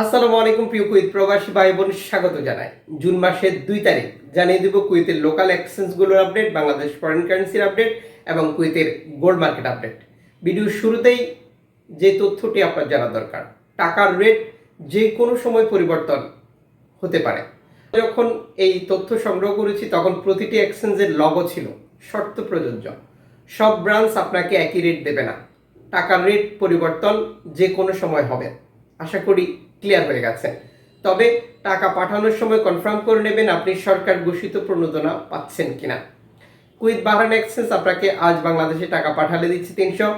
আসসালামু আলাইকুম প্রিয় কুইত প্রবাসী ভাই বোন স্বাগত জানাই। জুন মাসের দুই তারিখ, জানিয়ে দেব কুইতের লোকাল এক্সচেঞ্জগুলোর আপডেট বাংলাদেশ ফরেন কারেন্সির আপডেট এবং কুইতের গোল্ড মার্কেট আপডেট ভিডিওর শুরুতেই যে তথ্যটি আপনার জানা দরকার, টাকার রেট যে কোনো সময় পরিবর্তন হতে পারে। যখন এই তথ্য সংগ্রহ করেছি, তখন প্রতিটি এক্সচেঞ্জের লগো ছিল শর্ত প্রযোজ্য। সব ব্রাঞ্চ আপনাকে একই রেট দেবে না। টাকার রেট পরিবর্তন যে কোনো সময় হবে। আশা করি ক্লিয়ার হয়ে গেছে। তবে টাকা পাঠানোর সময় কনফার্ম করে নেবেন আপনি সরকার ঘোষিত প্রণোদনা পাচ্ছেন কিনা। কুইথ বাহারান এক্সচেঞ্জ আপনাকে আজ বাংলাদেশে টাকা পাঠালে দিচ্ছে তিনশো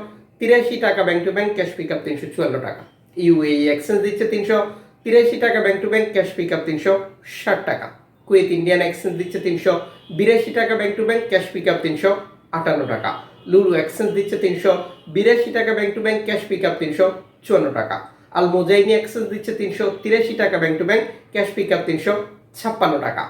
তিরাশি টাকা bank to bank cash pick up তিনশো চুয়ান্ন টাকা। ইউএই এক্সচেঞ্জ দিচ্ছে তিনশো তিরাশি টাকা bank to bank cash pick up তিনশো ষাট টাকা। কুয়েত ইন্ডিয়ান এক্সচেঞ্জ দিচ্ছে তিনশো বিরাশি টাকা bank to bank cash pick up তিনশো আটান্ন টাকা। লুলু এক্সচেঞ্জ দিচ্ছে তিনশো বিরাশি টাকা bank to bank cash pick up তিনশো চুয়ান্ন টাকা। আল মোজাইনি এক্সচেঞ্জ দিচ্ছে তিনশো তিরাশি টাকা bank to bank, cash pick up তিনশো ছাপ্পান্ন টাকা।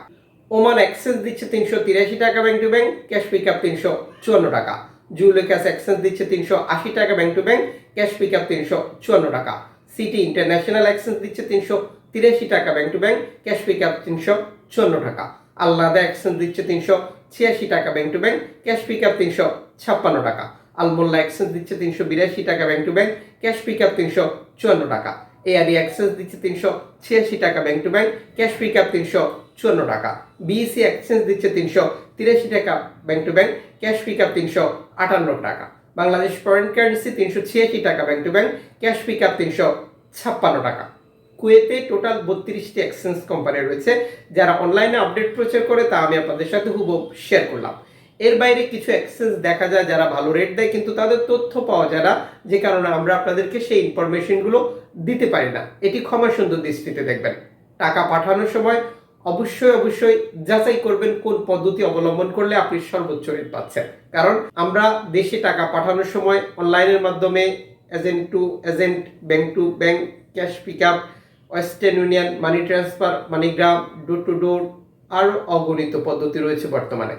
ওমান এক্সচেঞ্জ দিচ্ছে তিনশো তিরাশি টাকা bank to bank, cash pick up তিনশো চুয়ান্ন টাকা। জুলেকাস এক্সচেঞ্জ দিচ্ছে তিনশো আশি টাকা bank to bank, cash pick up তিনশো চুয়ান্ন টাকা। সিটি ইন্টারন্যাশনাল এক্সচেঞ্জ দিচ্ছে তিনশো তিরাশি টাকা bank to bank, cash pick up তিনশো চুয়ান্ন টাকা। আল্লাদা এক্সচেঞ্জ দিচ্ছে তিনশো ছিয়াশি টাকা bank to bank, cash pick up তিনশো ছাপ্পান্ন টাকা। আলমোল্লা এক্সচেঞ্জ দিচ্ছে তিনশো বিরাশি টাকা bank to bank cash pick up তিনশো চুয়ান্ন টাকা। এআরই এক্সচেঞ্জ দিচ্ছে তিনশো ছিয়াশি টাকা bank to bank cash pick up তিনশো চুয়ান্ন টাকা। বিএসসি এক্সচেঞ্জ দিচ্ছে তিনশো তিরাশি টাকা bank to bank cash pick up তিনশো আটান্ন টাকা। বাংলাদেশ ফরেন কারেন্সি তিনশো ছিয়াশি টাকা bank to bank cash pick up তিনশো ছাপ্পান্ন টাকা। কুয়েতে টোটাল বত্রিশটি এক্সচেঞ্জ কোম্পানি রয়েছে। যারা অনলাইনে আপডেট প্রচার করে, তা আমি আপনাদের সাথে হুব শেয়ার করলাম। এর বাইরে কিছু এক্সচেঞ্জ দেখা যায় যারা ভালো রেট দেয়, কিন্তু তাদের তথ্য পাওয়া যায় না, যে কারণে আমরা আপনাদেরকে সেই ইনফরমেশনগুলো দিতে পারি না। এটি ক্ষমা সুন্দর দৃষ্টিতে দেখবেন। টাকা পাঠানোর সময় অবশ্যই অবশ্যই যাচাই করবেন কোন পদ্ধতি অবলম্বন করলে আপনি সর্বোচ্চ রেট পাচ্ছেন। কারণ আমরা দেশে টাকা পাঠানোর সময় অনলাইনের মাধ্যমে agent to agent bank to bank cash pick up Western Union money transfer MoneyGram door to door আরও অগণিত পদ্ধতি রয়েছে বর্তমানে।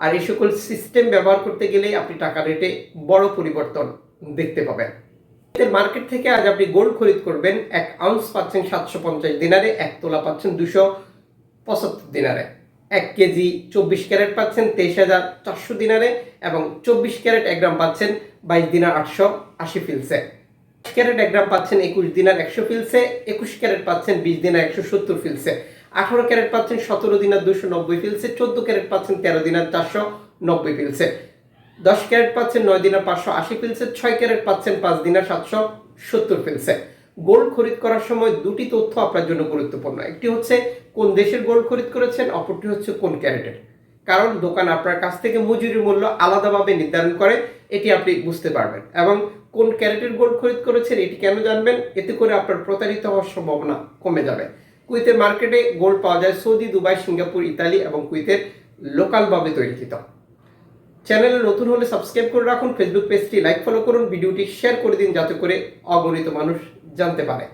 আর এই সকল সিস্টেম ব্যবহার করতে গেলে আপনি টাকা রেটে বড় পরিবর্তন দেখতে পাবেন। মার্কেট থেকে আজ আপনি গোল্ড খরিদ করবেন এক আউন্স পাচ্ছেন সাতশো পঞ্চাশ দিনারে, এক তোলা পাচ্ছেন দুশো পঁচাত্তর দিনারে। এক কেজি চব্বিশ ক্যারেট পাচ্ছেন তেইশ হাজার চারশো দিনারে এবং চব্বিশ ক্যারেট এক গ্রাম পাচ্ছেন বাইশ দিনার আটশো আশি ফিলসে ক্যারেট এক গ্রাম পাচ্ছেন একুশ দিনার একশো ফিলসে একুশ ক্যারেট পাচ্ছেন বিশ দিনার একশো সত্তর ফিলসে আঠারো ক্যারেট পাচ্ছেন সতেরো দিনার দুশো নব্বই ফিলসে চোদ্দ ক্যারেট পাচ্ছেন তেরো দিনার চারশো নব্বই ফিলসে দশ ক্যারেট পাচ্ছেন নয় দিনার পাঁচশো আশি ফিলসে ছয় ক্যারেট পাচ্ছেন পাঁচ দিনার সাতশো সত্তর ফিলসে গোল্ড খরিদ করার সময় দুটি তথ্য আপনার জন্য গুরুত্বপূর্ণ। একটি হচ্ছে, কোন দেশের গোল্ড খরিদ করেছেন? অপরটি হচ্ছে, কোন ক্যারেটের? কারণ দোকান আপনার কাছ থেকে মজুরি মূল্য আলাদাভাবে নির্ধারণ করে, এটি আপনি বুঝতে পারবেন। এবং কোন ক্যারেটের গোল্ড খরিদ করেছেন, এটি কেন জানবেন? এতে করে আপনার প্রতারিত হওয়ার সম্ভাবনা কমে যাবে। কুইতের মার্কেটে গোল্ড পাওয়া যায় সৌদি, দুবাই, সিঙ্গাপুর, ইতালি এবং কুইতের লোকালভাবে তৈরিকৃত। চ্যানেলে নতুন হলে সাবস্ক্রাইব করে রাখুন ফেসবুক পেজটি লাইক ফলো করুন, ভিডিওটি শেয়ার করে দিন, যাতে করে অগণিত মানুষ জানতে পারে।